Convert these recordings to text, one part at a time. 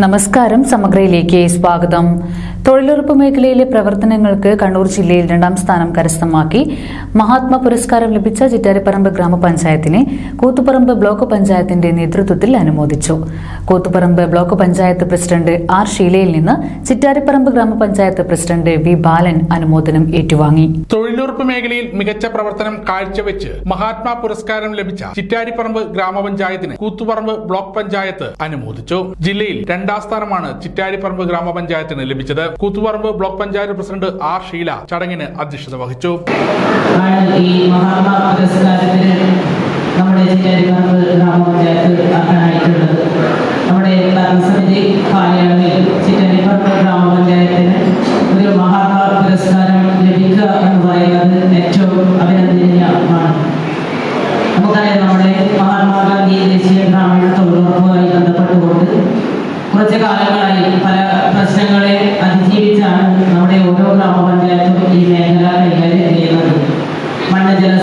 നമസ്കാരം സമഗ്രയിലേക്ക് സ്വാഗതം. തൊഴിലുറപ്പ് മേഖലയിലെ പ്രവർത്തനങ്ങൾക്ക് കണ്ണൂർ ജില്ലയിൽ രണ്ടാം സ്ഥാനം കരസ്ഥമാക്കി മഹാത്മാ പുരസ്കാരം ലഭിച്ച ചിറ്റാരിപ്പറമ്പ് ഗ്രാമപഞ്ചായത്തിനെ കൂത്തുപറമ്പ് ബ്ലോക്ക് പഞ്ചായത്തിന്റെ നേതൃത്വത്തിൽ അനുമോദിച്ചു. Koothuparamba block panchayat president R ഷീലയിൽ നിന്ന് ചിറ്റാരിപ്പറമ്പ് ഗ്രാമപഞ്ചായത്ത് പ്രസിഡന്റ് വി ബാലൻ അനുമോദനം ഏറ്റുവാങ്ങി. തൊഴിലുറപ്പ് മേഖലയിൽ മികച്ച പ്രവർത്തനം കാഴ്ചവെച്ച് മഹാത്മാ പുരസ്കാരം ലഭിച്ച ചിറ്റാരിപ്പറമ്പ് ഗ്രാമപഞ്ചായത്തിന് കൂത്തുപറമ്പ് ബ്ലോക്ക് പഞ്ചായത്ത് അനുമോദിച്ചു. ജില്ലയിൽ രണ്ടാം സ്ഥാനമാണ് ചിറ്റാരിപ്പറമ്പ് ഗ്രാമപഞ്ചായത്തിന് ലഭിച്ചത്. Koothuparamba block panchayat president R Sheela ചടങ്ങിന് അധ്യക്ഷത വഹിച്ചു. നമ്മുടെ ചിറ്റാരിപ്പറമ്പ് ഗ്രാമപഞ്ചായത്ത് നമ്മുടെ ഭരണസമിതി കാലയളവിൽ പല പ്രശ്നങ്ങളെ അതിജീവിച്ചാണ് നമ്മുടെ ഓരോ ഗ്രാമപഞ്ചായത്തും ഈ മേഖല കൈകാര്യം ചെയ്യുന്നത്? മണ്ണ് ജല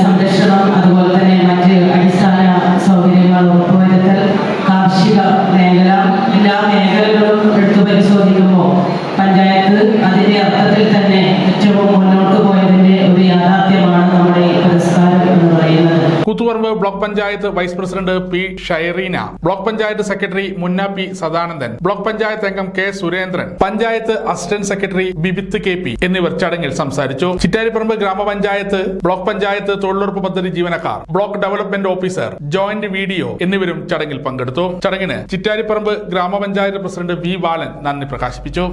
Koothuparamba block panchayat vice president P Shaireena block panchayat secretary Munna P Sadanandan block panchayat അംഗം K Surendran panchayat assistant secretary Bibith K P എന്നിവർ ചടങ്ങിൽ സംസാരിച്ചു. ചിറ്റാരിപ്പറമ്പ് ഗ്രാമപഞ്ചായത്ത് ബ്ലോക്ക് പഞ്ചായത്ത് തൊഴിലുറപ്പ് പദ്ധതി ജീവനക്കാർ block development officer joint BDO എന്നിവരും ചടങ്ങിൽ പങ്കെടുത്തു. ചടങ്ങിന് ചിറ്റാരിപ്പറമ്പ് ഗ്രാമപഞ്ചായത്ത് പ്രസിഡന്റ് വി ബാലൻ നന്ദി പ്രകാശിപ്പിച്ചു.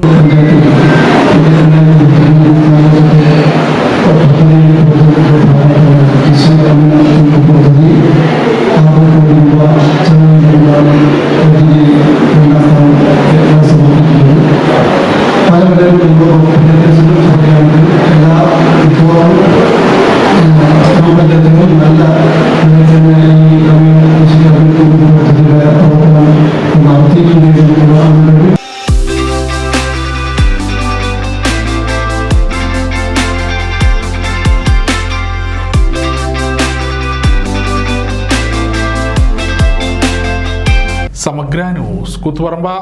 നല്ല നടത്തിയിട്ടുണ്ടെങ്കിൽ സമഗ്ര ന്യൂസ് കൂത്തുപറമ്പ